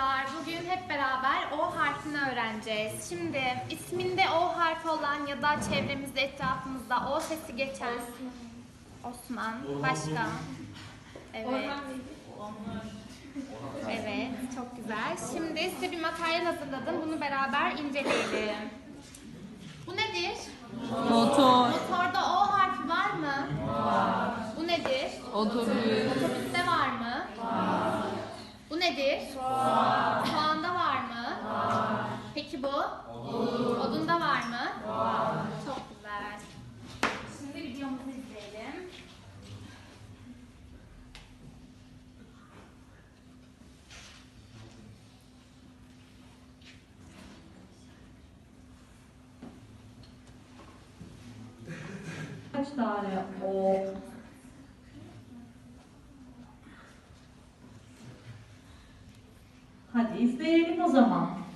çocuklar. Bugün hep beraber O harfini öğreneceğiz. Şimdi isminde O harfi olan ya da çevremizde etrafımızda O sesi geçen Osman. Başka? Evet. Evet, çok güzel. Şimdi size bir materyal hazırladım. Bunu beraber inceleyelim. Bu nedir? Motor, Motorda O harfi var mı? Var. Bu nedir? otobüs, Otobüste var mı? Var. Bu nedir? Var. Soğanda var mı? Var. Peki bu? Odun. Odunda var mı? Var. Çok güzel. Şimdi videomuzu izleyelim. Kaç tane o Hadi izleyelim o zaman.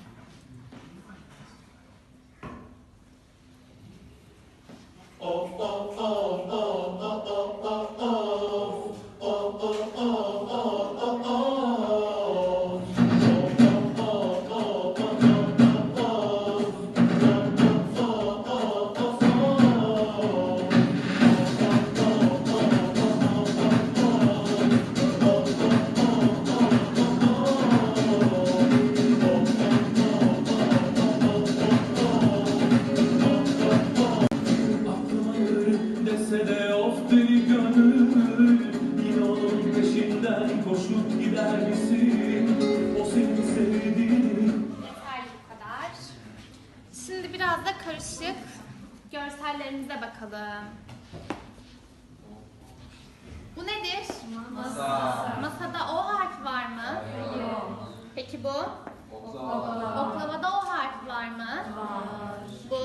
Dese de of deli gönül Yine onun peşinden koşup gider misin? O seni sevdiğini Yeterli bu kadar. Şimdi biraz da karışık görsellerimize bakalım. Bu nedir? Masa. Masada O harfi var mı? Yok. Peki bu? Oklavada O harfi var mı? Var. Bu?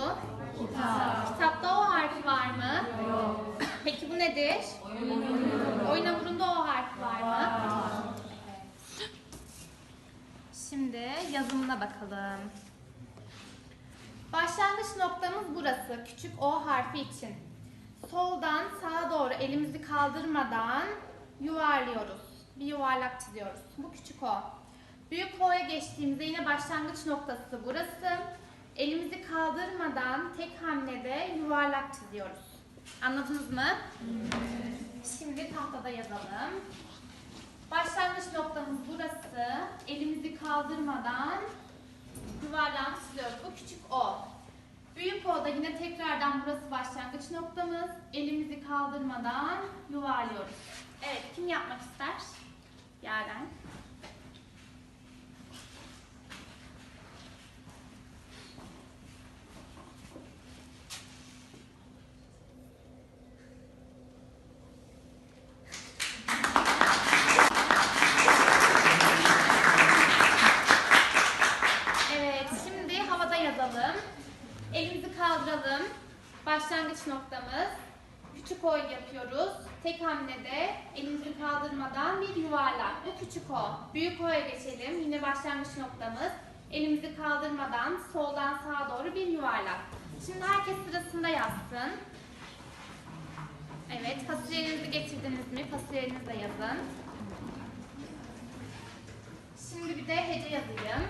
Kitap. Kitapta O harfi var mı? Yok. Nedir? Oyun hamurunda O harfi var mı? Şimdi yazımına bakalım. Başlangıç noktamız burası. Küçük O harfi için. Soldan sağa doğru elimizi kaldırmadan yuvarlıyoruz. Bir yuvarlak çiziyoruz. Bu küçük O. Büyük O'ya geçtiğimizde yine başlangıç noktası burası. Elimizi kaldırmadan tek hamlede yuvarlak çiziyoruz. Anladınız mı? Şimdi tahtada yazalım. Başlangıç noktamız burası. Elimizi kaldırmadan yuvarlağını çiziyoruz. Bu küçük O. Büyük O da yine tekrardan burası başlangıç noktamız. Elimizi kaldırmadan yuvarlıyoruz. Evet, kim yapmak ister? Yaren. Evet, şimdi havada yazalım. Elimizi kaldıralım. Başlangıç noktamız. Küçük O yapıyoruz. Tek hamlede elimizi kaldırmadan bir yuvarlak. Bu küçük O. Büyük O'ya geçelim. Yine başlangıç noktamız. Elimizi kaldırmadan soldan sağa doğru bir yuvarlak. Şimdi herkes sırasında yazsın. Evet, fasulyelerinizi getirdiniz mi? Fasulyelerinizi de yazın. Şimdi bir de hece yazayım.